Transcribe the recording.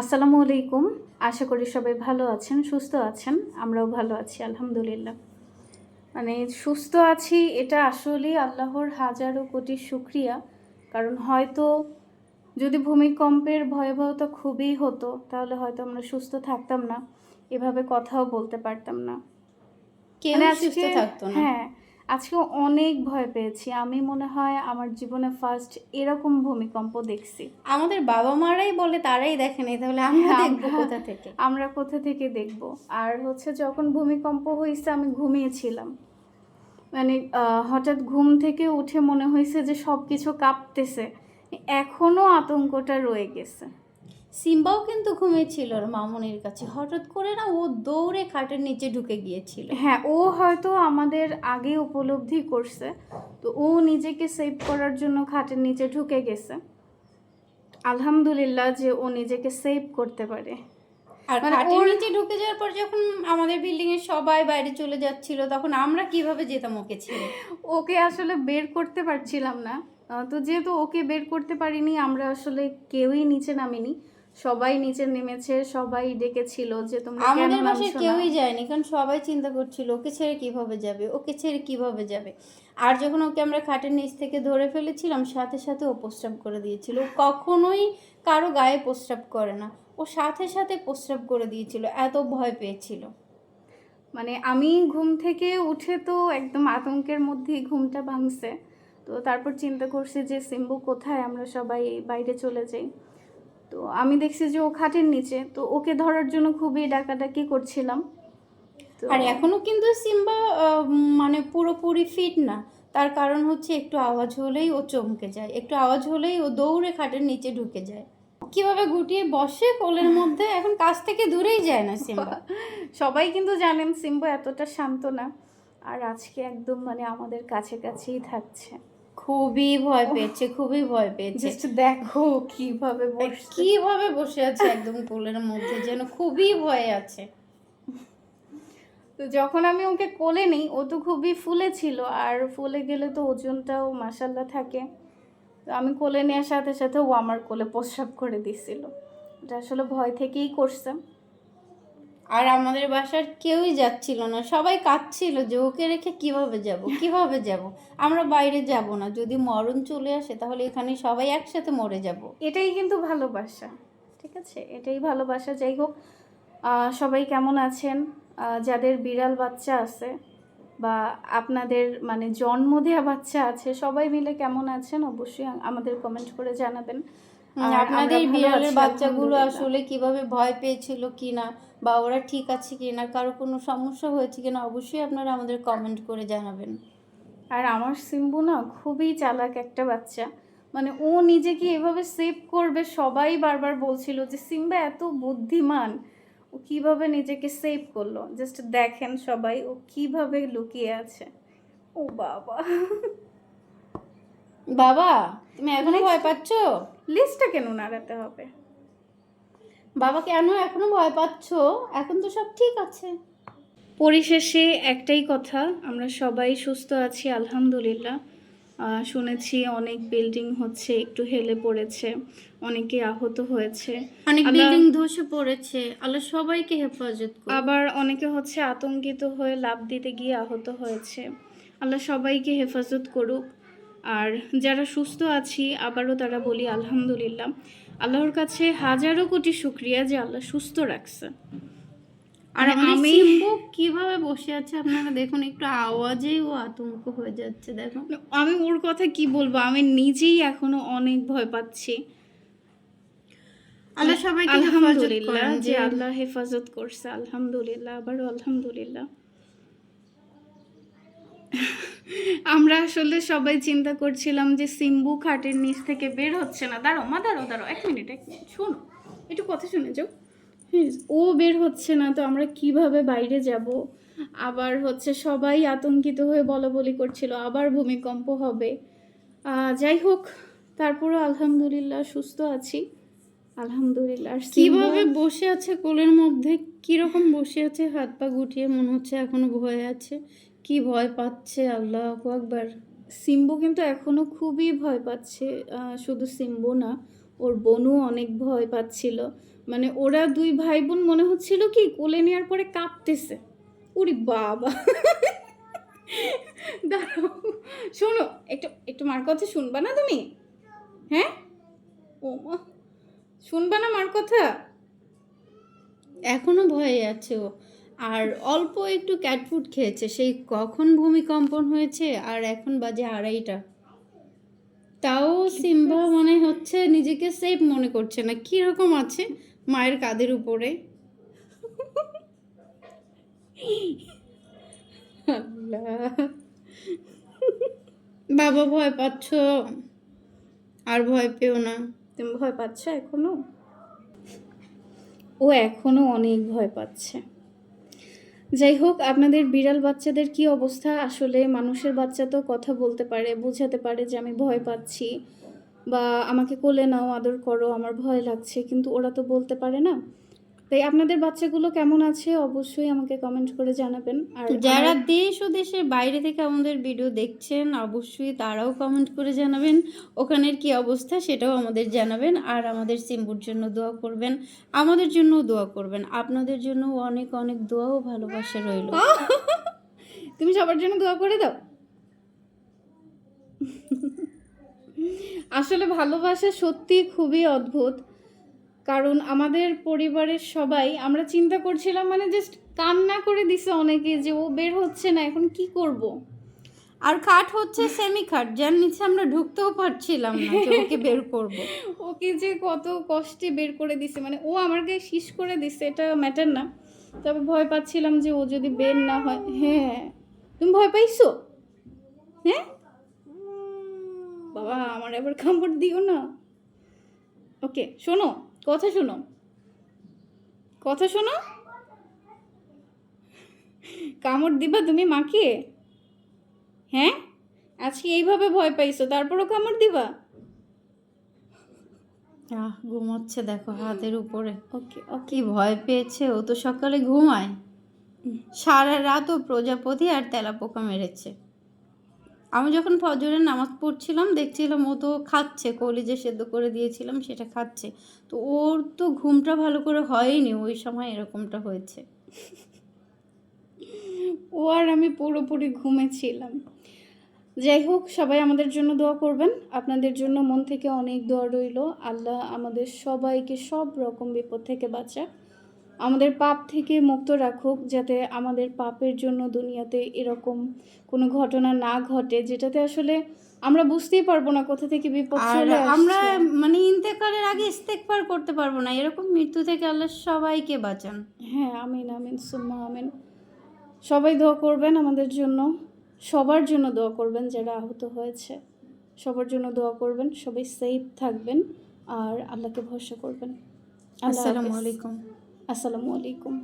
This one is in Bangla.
আসসালামু আলাইকুম। আশা করি সবাই ভালো আছেন সুস্থ আছেন। আমরাও ভালো আছি আলহামদুলিল্লাহ। মানে সুস্থ আছি এটা আসলে আল্লাহর হাজারো কোটি শুক্রিয়া। কারণ হয়তো যদি ভূমিকম্পের ভয়াবহতা খুবই হতো তাহলে হয়তো আমরা সুস্থ থাকতাম না। এভাবে কথাও বলতে পারতাম না। কেউ মানে সুস্থ থাকতো না। হ্যাঁ আজকে অনেক ভয় পেয়েছি। আমি মনে হয় আমার জীবনে ফার্স্ট এরকম ভূমিকম্প দেখছি। আমাদের বাবা মারাই বলে তারাই দেখে দেখেনি তাহলে আমরা হ্যাঁ, দেখব কোথা থেকে? আমরা কোথা থেকে দেখব? আর হচ্ছে যখন ভূমিকম্প হয়েছে আমি ঘুমিয়েছিলাম। মানে হঠাৎ ঘুম থেকে উঠে মনে হয়েছে যে সব কিছু কাঁপতেছে। এখনও আতঙ্কটা রয়ে গেছে। সিম্বাও কিন্তু ঘুমিয়েছিল ওর মামনির কাছে। হঠাৎ করে না ও দৌড়ে খাটের নিচে ঢুকে গিয়েছিল। হ্যাঁ ও হয়তো আমাদের আগে উপলব্ধি করছে। তো ও নিজেকে সেভ করার জন্য খাটের নিচে ঢুকে গেছে। আলহামদুলিল্লাহ যে ও নিজেকে সেভ করতে পারে। আর মানে খাটের নিচে ঢুকে যাওয়ার পর যখন আমাদের বিল্ডিং এর সবাই বাইরে চলে যাচ্ছিল তখন আমরা কীভাবে যেতাম ওকে ছেড়ে? ওকে আসলে বের করতে পারছিলাম না। তো যেহেতু ওকে বের করতে পারিনি আমরা আসলে কেউই নিচে নামিনি। সবাই নিচে নেমেছে সবাই ডেকেছিল যে তোমরা আমাদের বাসায় কেউই যায়নি কারণ সবাই চিন্তা করছিল ওকে ছেড়ে কীভাবে যাবে ওকে ছেড়ে কীভাবে যাবে। আর যখন ওকে আমরা খাটের নিচ থেকে ধরে ফেলেছিলাম সাথে সাথে ও প্রস্রাব করে দিয়েছিল। কখনোই কারও গায়ে প্রস্রাব করে না ও সাথে সাথে প্রস্রাব করে দিয়েছিল এত ভয় পেয়েছিল। মানে আমি ঘুম থেকে উঠে তো একদম আতঙ্কের মধ্যেই ঘুমটা ভাঙছে তো তারপর চিন্তা করছি যে সিম্বু কোথায়? আমরা সবাই বাইরে চলে যাই। তো আমি দেখছি যে ও খাটের নিচে তো ওকে ধরার জন্য খুবই ডাকাডাকি করছিলাম। আর এখনও কিন্তু সিম্বা মানে পুরোপুরি ফিট না। তার কারণ হচ্ছে একটু আওয়াজ হলেই ও চমকে যায় একটু আওয়াজ হলেই ও দৌড়ে খাটের নিচে ঢুকে যায়। কীভাবে গুটিয়ে বসে কোলের মধ্যে এখন কাছ থেকে দূরেই যায় না সিম্বা। সবাই কিন্তু জানেন সিম্বু এতটা শান্ত না আর আজকে একদম মানে আমাদের কাছে কাছেই থাকছে। খুবই ভয় পেয়েছে খুবই ভয় পেয়েছে। দেখো কীভাবে কীভাবে বসে আছে একদম কোলের মধ্যে যেন খুবই ভয়ে আছে। তো যখন আমি ওকে কোলে নিই ও তো খুবই ফুলে ছিল আর ফুলে গেলে তো ওজনটাও মাসাল্লাহ থাকে। তো আমি কোলে নেওয়ার সাথে সাথে ও আমার কোলে প্রস্রাব করে দিছিল। এটা আসলে ভয় থেকেই করছে। আর আমাদের বাসার কেউই যাচ্ছিল না। সবাই কাঁদছিল যে ওকে রেখে কীভাবে যাব কীভাবে যাব? আমরা বাইরে যাব না। যদি মরণ চলে আসে তাহলে এখানে সবাই একসাথে মরে যাব। এটাই কিন্তু ভালোবাসা, ঠিক আছে? এটাই ভালোবাসা। যাই হোক সবাই কেমন আছেন? যাদের বিড়াল বাচ্চা আছে বা আপনাদের মানে জন্ম দেওয়া বাচ্চা আছে, সবাই মিলে কেমন আছেন? অবশ্যই আমাদের কমেন্ট করে জানাবেন। আপনাদের বিড়ালের বাচ্চাগুলো আসলে কীভাবে ভয় পেয়েছিল কিনা বা ওরা ঠিক আছে কিনা কারও কোনো সমস্যা হয়েছে কিনা অবশ্যই আপনারা আমাদের কমেন্ট করে জানাবেন। আর আমার সিম্বু না খুবই চালাক একটা বাচ্চা। মানে ও নিজেকে এভাবে সেভ করবে সবাই বারবার বলছিল যে সিম্বা এত বুদ্ধিমান ও কীভাবে নিজেকে সেভ করল? জাস্ট দেখেন সবাই ও কীভাবে লুকিয়ে আছে। ও বাবা। বাবা তুমি এখনও ভয় পাচ্ছ? লিস্টটা কেন নাড়াতে হবে? বাবা কেন এখনও ভয় পাচ্ছ? এখন তো সব ঠিক আছে। পরিশেষে একটাই কথা আমরা সবাই সুস্থ আছি আলহামদুলিল্লাহ। আহ, শুনেছি অনেক বিল্ডিং হচ্ছে একটু হেলে পড়েছে অনেকে আহত হয়েছে। অনেক বিল্ডিং ধসে পড়েছে আল্লাহ সবাইকে হেফাজত করুন আবার অনেকে হচ্ছে আতঙ্কিত হয়ে লাভ দিতে গিয়ে আহত হয়েছে। আল্লাহ সবাইকে হেফাজত করুক। আর যারা সুস্থ আছি আবারও তারা বলি আলহামদুলিল্লাহ। আল্লাহর কাছে হাজারো কোটি শুক্রিয়া যে আল্লাহ সুস্থ রাখছে। আর আর আমি কীভাবে বসে আছে আপনারা দেখুন একটু আওয়াজেই ও আতঙ্ক হয়ে যাচ্ছে দেখুন আমি ওর কথা কি বলব? আমি নিজেই এখনও অনেক ভয় পাচ্ছি। আল্লাহ সবাইকে আলহামদুলিল্লাহ যে আল্লাহ হেফাজত করছে আলহামদুলিল্লাহ আবারও আলহামদুলিল্লাহ। আমরা আসলে সবাই চিন্তা করছিলাম যে সিম্বু খাটের নিচ থেকে বের হচ্ছে না। দাঁড়াও, মা, দাঁড়াও দাঁড়াও, এক মিনিট এক মিনিট, শোনো, একটু কথা শুনে যাও। ও বের হচ্ছে না, তো আমরা কীভাবে বাইরে যাব? আবার হচ্ছে সবাই আতঙ্কিত হয়ে বলা বলি করছিল, আবার ভূমিকম্প হবে। যাই হোক, তারপরও আলহামদুলিল্লাহ সুস্থ আছি। আলহামদুলিল্লাহ কীভাবে বসে আছে কোলের মধ্যে? কীরকম বসে আছে, হাত পা গুটিয়ে মনে হচ্ছে এখনও ভয় আছে? কি ভয় পাচ্ছে? আল্লাহ আকবার। সিম্বু কিন্তু এখনও খুবই ভয় পাচ্ছে। শুধু সিম্বু না, ওর বোনও অনেক ভয় পাচ্ছিল। মানে ওরা দুই ভাই বোন মনে হচ্ছিল কি, কোলে নেওয়ার পরে কাঁপতেছে। উরি বাবা! দাঁড়াও, শোনো, একটু একটু মার কথা শুনবা না তুমি? হ্যাঁ? ও মা, শুনবা না মার কথা? এখনও ভয়ে আছে ও। আর অল্প একটু ক্যাটফুড খেয়েছে। সেই কখন ভূমিকম্পন হয়েছে আর এখন বাজে আড়াইটা। তাও সিম্বা মনে হচ্ছে নিজেকে সেফ মনে করছে না। কীরকম আছে মায়ের কাঁধের উপরে? বাবা ভয় পাচ্ছ? আর ভয় পেও না। তুমি ভয় পাচ্ছ এখনও? ও এখনও অনেক ভয় পাচ্ছে। যাই হোক, আপনাদের বিড়াল বাচ্চাদের কি অবস্থা? আসলে মানুষের বাচ্চা তো কথা বলতে পারে, বোঝাতে পারে যে আমি ভয় পাচ্ছি। বা আমাকে কোলে নাও, আদর করো, আমার ভয় লাগছে। কিন্তু ওরা তো বলতে পারে না। তাই আপনাদের বাচ্চাগুলো কেমন আছে অবশ্যই আমাকে কমেন্ট করে জানাবেন। আর যারা দেশ ও দেশের বাইরে থেকে আমাদের ভিডিও দেখছেন অবশ্যই তারাও কমেন্ট করে জানাবেন। ওখানের কি অবস্থা সেটাও আমাদের জানাবেন। আর আমাদের সিম্বুর জন্য দোয়া করবেন। আমাদের জন্য দোয়া করবেন। আপনাদের জন্য অনেক অনেক দোয়া ও ভালোবাসা রইল। তুমি সবার জন্য দোয়া করে দাও। আসলে ভালোবাসা সত্যি খুবই অদ্ভুত। কারণ আমাদের পরিবারের সবাই আমরা চিন্তা করছিলাম মানে জাস্ট কান্না করে দিছে অনেকে যে ও বের হচ্ছে না এখন কি করব। আর খাট হচ্ছে সেমি খাট যার নিচে আমরা ঢুকতেও পারছিলাম না যে ওকে বের করব। ওকে যে কত কষ্টে বের করে দিছে মানে ও আমাকে শীষ করে দিছে এটা ম্যাটার না। তবে ভয় পাচ্ছিলাম যে ও যদি বের না হয় হ্যাঁ। তুমি ভয় পাইছো? হ্যাঁ? বাবা আমার এবার কামড় দিও না। ওকে শোনো কথা শোনো। কথা শোনো। কামড় দিবা তুমি মাকে হ্যাঁ? আজকে এইভাবে ভয় পাইছো তারপরও কামড় দিবা? আহ ঘুমাচ্ছে দেখো হাতের উপরে। ওকে ওকে। কি ভয় পেয়েছে ও তো সকালে ঘুমায়। সারা রাত ও প্রজাপতি আর তেলাপোকা মেরেছে। আমি যখন ফজরের নামাজ পড়ছিলাম, দেখছিলাম ও তো খাচ্ছে, কলিজে সেদ্ধ করে দিয়েছিলাম, সেটা খাচ্ছে। তো ওর তো ঘুমটা ভালো করে হয়নি, ওই সময় এরকমটা হয়েছে। ও আর আমি পুরোপুরি ঘুমেছিলাম। যাই হোক, সবাই আমাদের জন্য দোয়া করবেন। আপনাদের জন্য মন থেকে অনেক দোয়া রইল। আল্লাহ আমাদের সবাইকে সব রকম বিপদ থেকে বাঁচাক। আমাদের পাপ থেকে মুক্ত রাখুক যাতে আমাদের পাপের জন্য দুনিয়াতে এরকম কোনো ঘটনা না ঘটে যেটাতে আসলে আমরা বুঝতেই পারব না কোথা থেকে বিপদ চলে আমরা আমরা মানে ইন্তেকালের আগে ইস্তেকবার করতে পারব না এরকম মৃত্যু থেকে আল্লাহ সবাইকে বাঁচান। হ্যাঁ আমিন আমিন সুম্মা আমিন। সবাই দোয়া করবেন আমাদের জন্য সবার জন্য দোয়া করবেন যারা আহত হয়েছে। সবার জন্য দোয়া করবেন সবাই সেফ থাকবেন আর আল্লাহকে ভরসা করবেন। আসসালামু আলাইকুম। আসসালামু আলাইকুম।